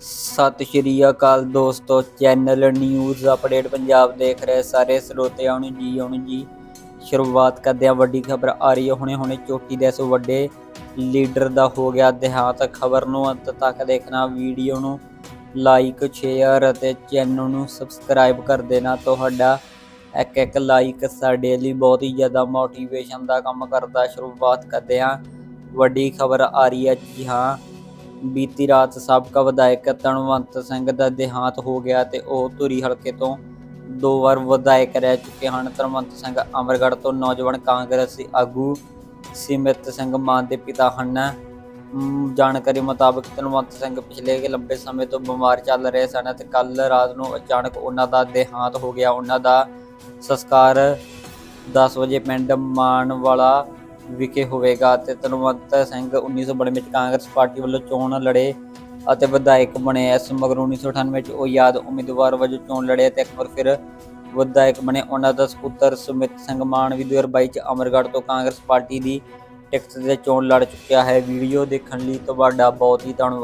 ਸਤਿ ਸ਼੍ਰੀ ਅਕਾਲ ਦੋਸਤੋ channel news update Punjab ਦੇਖ ਰਹੇ ਸਾਰੇ ਸਰੋਤਿਆਂ ਨੂੰ ਜੀ ਆਉਣ ਜੀ ਸ਼ੁਰੂਆਤ ਕਰਦੇ ਹਾਂ। ਵੱਡੀ ਖਬਰ ਆ ਰਹੀ ਹੈ ਹੁਣੇ ਹੁਣੇ ਚੋਟੀ ਦੇ ਇਸ ਵੱਡੇ ਲੀਡਰ ਦਾ ਹੋ ਗਿਆ ਦੇਹਾਂਤ ਖਬਰ ਨੂੰ ਅੰਤ ਤੱਕ ਦੇਖਣਾ। ਵੀਡੀਓ ਨੂੰ ਲਾਈਕ ਸ਼ੇਅਰ ਅਤੇ ਚੈਨਲ ਨੂੰ ਸਬਸਕ੍ਰਾਈਬ ਕਰ ਦੇਣਾ। ਤੁਹਾਡਾ ਇੱਕ ਇੱਕ ਲਾਈਕ ਸਾਡੇ ਲਈ ਬਹੁਤ ਹੀ ਜ਼ਿਆਦਾ ਮੋਟੀਵੇਸ਼ਨ ਦਾ ਕੰਮ ਕਰਦਾ। ਸ਼ੁਰੂਆਤ ਕਰਦੇ ਹਾਂ। ਵੱਡੀ ਖਬਰ ਆ ਰਹੀ ਹੈ, ਜੀ ਹਾਂ ਬੀਤੀ ਰਾਤ ਸਾਬਕਾ ਵਿਧਾਇਕ ਤਨਵੰਤ ਸਿੰਘ ਦਾ ਦੇਹਾਂਤ ਹੋ ਗਿਆ ਤੇ ਉਹ ਧੂਰੀ ਹਲਕੇ ਤੋਂ ਦੋ ਵਾਰ ਵਿਧਾਇਕ ਰਹਿ ਚੁੱਕੇ ਹਨ। ਤਨਵੰਤ ਸਿੰਘ ਅਮਰਗੜ੍ਹ ਤੋਂ ਨੌਜਵਾਨ ਕਾਂਗਰਸੀ ਆਗੂ ਸਿਮਰਤ ਸਿੰਘ ਮਾਨ ਦੇ ਪਿਤਾ ਹਨ। ਜਾਣਕਾਰੀ ਮੁਤਾਬਕ ਤਨਵੰਤ ਸਿੰਘ ਪਿਛਲੇ ਲੰਬੇ ਸਮੇਂ ਤੋਂ ਬਿਮਾਰ ਚੱਲ ਰਹੇ ਸਨ ਤੇ ਕੱਲ ਰਾਤ ਨੂੰ ਅਚਾਨਕ ਉਹਨਾਂ ਦਾ ਦੇਹਾਂਤ ਹੋ ਗਿਆ। ਉਹਨਾਂ ਦਾ ਸੰਸਕਾਰ 10 ਵਜੇ ਪਿੰਡ ਮਾਨਵਾਲਾ ਵਿਖੇ ਹੋਵੇਗਾ ਤੇ ਤਨਵੰਤ ਸਿੰਘ 1992 ਵਿੱਚ ਕਾਂਗਰਸ ਪਾਰਟੀ ਵੱਲੋਂ ਚੋਣ ਲੜੇ ਅਤੇ ਵਿਧਾਇਕ ਬਣੇ। ਇਸ ਮਗਰੋਂ 1998 ਵਿੱਚ ਉਹ ਯਾਦ ਉਮੀਦਵਾਰ ਵਜੋਂ ਚੋਣ ਲੜੇ ਤੇ ਇੱਕ ਵਾਰ ਫਿਰ ਵਿਧਾਇਕ ਬਣੇ। ਉਹਨਾਂ ਦਾ ਸਪੁੱਤਰ ਸੁਮਿਤ ਸਿੰਘ ਮਾਨ ਵੀ 2022 ਚ ਅਮਰਗੜ੍ਹ ਤੋਂ ਕਾਂਗਰਸ ਪਾਰਟੀ ਦੀ ਟਿਕਟ ਤੇ ਚੋਣ ਲੜ ਚੁੱਕਿਆ ਹੈ। ਵੀਡੀਓ ਦੇਖਣ ਲਈ ਤੁਹਾਡਾ ਬਹੁਤ ਹੀ ਧੰਨਵਾਦ।